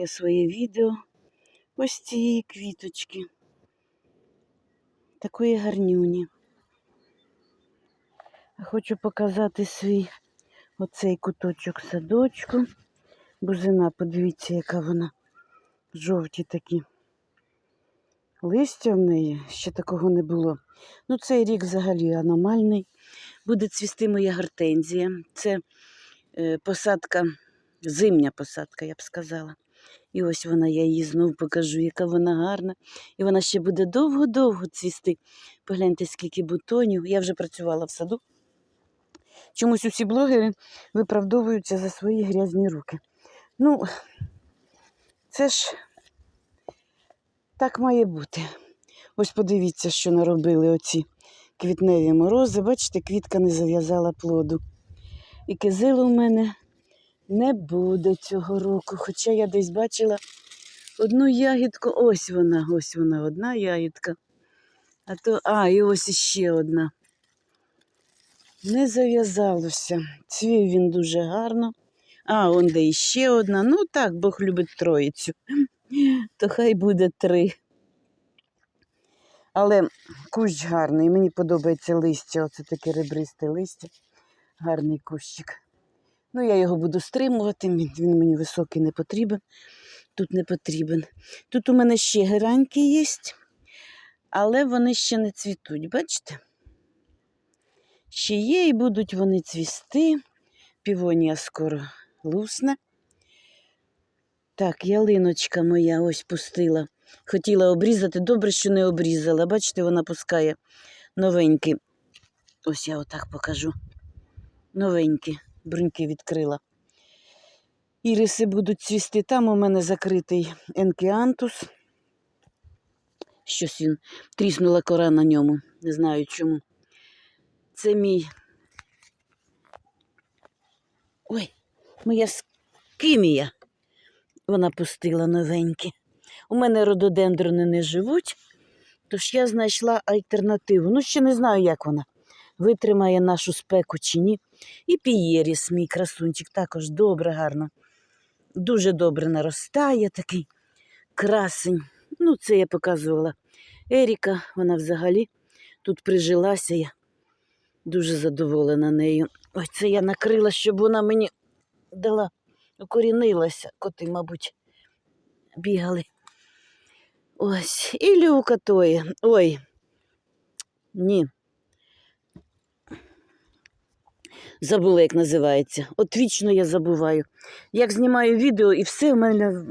Я своє відео ось цієї квіточки. Такої гарнюні. Хочу показати свій оцей куточок садочку. Бузина, подивіться, яка вона. Жовті такі. Листя в неї ще такого не було. Ну, цей рік взагалі аномальний. Буде цвісти моя гортензія. Це е, посадка, зимня посадка, я б сказала. І ось вона, я її знову покажу, яка вона гарна. І вона ще буде довго-довго цвісти. Погляньте, скільки бутонів. Я вже працювала в саду. Чомусь усі блогери виправдовуються за свої грязні руки. Ну, це ж так має бути. Ось подивіться, що наробили оці квітневі морози. Бачите, квітка не зав'язала плоду. І кизилу в мене не буде цього року. Хоча я десь бачила одну ягідку. Ось вона, ось вона, одна ягідка. А то, а, і ось іще одна. Не зав'язалося. Цвів він дуже гарно. А, он де іще одна. Ну так, Бог любить троїцю. То хай буде три. Але кущ гарний. Мені подобається листя. Оце таке ребристе листя. Гарний кущик. Ну, я його буду стримувати, він, мені високий не потрібен. Тут не потрібен. Тут у мене ще гераньки є, але вони ще не цвітуть, бачите? Ще є і будуть вони цвісти. Півонія скоро лусне. Так, ялиночка моя ось пустила. Хотіла обрізати. Добре, що не обрізала. Бачите, вона пускає новенькі. Ось я отак покажу. Новенькі бруньки відкрила. Іриси будуть цвісти. Там у мене закритий енкіантус. Щось він тріснула кора на ньому. Не знаю чому. Це мій. Ой, моя скимія. Вона пустила новенькі. У мене рододендрони не живуть, тож я знайшла альтернативу. Ну, ще не знаю, як вона витримає нашу спеку чи ні. І пієріс, мій красунчик, також добре, гарно. Дуже добре наростає такий красень. Ну, це я показувала. Еріка, вона взагалі тут прижилася. Я дуже задоволена нею. Ой, це я накрила, щоб вона мені дала, укорінилася. Коти, мабуть, бігали. Ось, і люка тої. Ой. Ні. Забула, як називається. От вічно я забуваю. Як знімаю відео, і все в мене